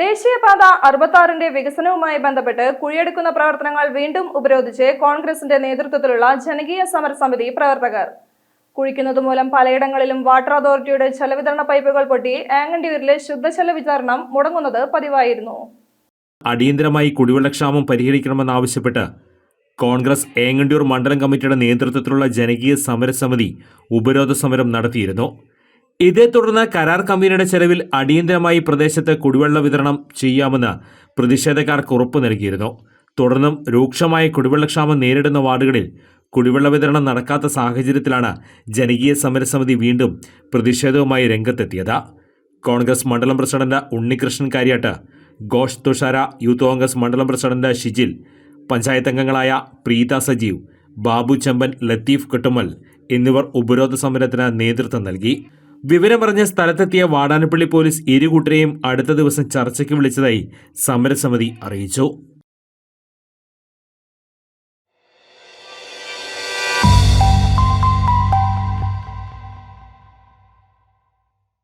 ദേശീയപാത അറുപത്താറിന്റെ വികസനവുമായി ബന്ധപ്പെട്ട് കുഴിയെടുക്കുന്ന പ്രവർത്തനങ്ങൾ വീണ്ടും ഉപരോധിച്ച് കോൺഗ്രസിന്റെ നേതൃത്വത്തിലുള്ള ജനകീയ സമരസമിതി പ്രവർത്തകർ. കുഴിക്കുന്നത് മൂലം പലയിടങ്ങളിലും വാട്ടർ അതോറിറ്റിയുടെ ജലവിതരണ പൈപ്പുകൾ പൊട്ടി ആങ്ങണ്ടിയൂരിലെ ശുദ്ധജല വിതരണം മുടങ്ങുന്നത് പതിവായിരുന്നു. അടിയന്തരമായി കുടിവെള്ളക്ഷാമം പരിഹരിക്കണമെന്നാവശ്യപ്പെട്ട് കോൺഗ്രസ് ഏങ്ങണ്ടിയൂർ മണ്ഡലം കമ്മിറ്റിയുടെ നേതൃത്വത്തിലുള്ള ജനകീയ സമരസമിതി ഉപരോധ സമരം നടത്തിയിരുന്നു. ഇതേ തുടർന്ന് കരാർ കമ്പനിയുടെ ചെലവിൽ അടിയന്തരമായി പ്രദേശത്ത് കുടിവെള്ള വിതരണം ചെയ്യാമെന്ന് പ്രതിഷേധക്കാർക്ക് ഉറപ്പു നൽകിയിരുന്നു. തുടർന്നും രൂക്ഷമായ കുടിവെള്ളക്ഷാമം നേരിടുന്ന വാർഡുകളിൽ കുടിവെള്ള വിതരണം നടക്കാത്ത സാഹചര്യത്തിലാണ് ജനകീയ സമരസമിതി വീണ്ടും പ്രതിഷേധവുമായി രംഗത്തെത്തിയത്. കോൺഗ്രസ് മണ്ഡലം പ്രസിഡന്റ് ഉണ്ണികൃഷ്ണൻ കാര്യാട്ട് ഘോഷ് തുഷാര യൂത്ത് കോൺഗ്രസ് മണ്ഡലം പ്രസിഡന്റ് ഷിജിൽ പഞ്ചായത്ത് അംഗങ്ങളായ പ്രീത സജീവ് ബാബു ചെമ്പൻ ലത്തീഫ് കെട്ടുമൽ എന്നിവർ ഉപരോധ സമരത്തിന് നേതൃത്വം നൽകി. വിവരമറിഞ്ഞ സ്ഥലത്തെത്തിയ വാടാനപ്പള്ളി പോലീസ് ഇരുകൂട്ടരെയും അടുത്ത ദിവസം ചർച്ചയ്ക്ക് വിളിച്ചതായി സമരസമിതി അറിയിച്ചു.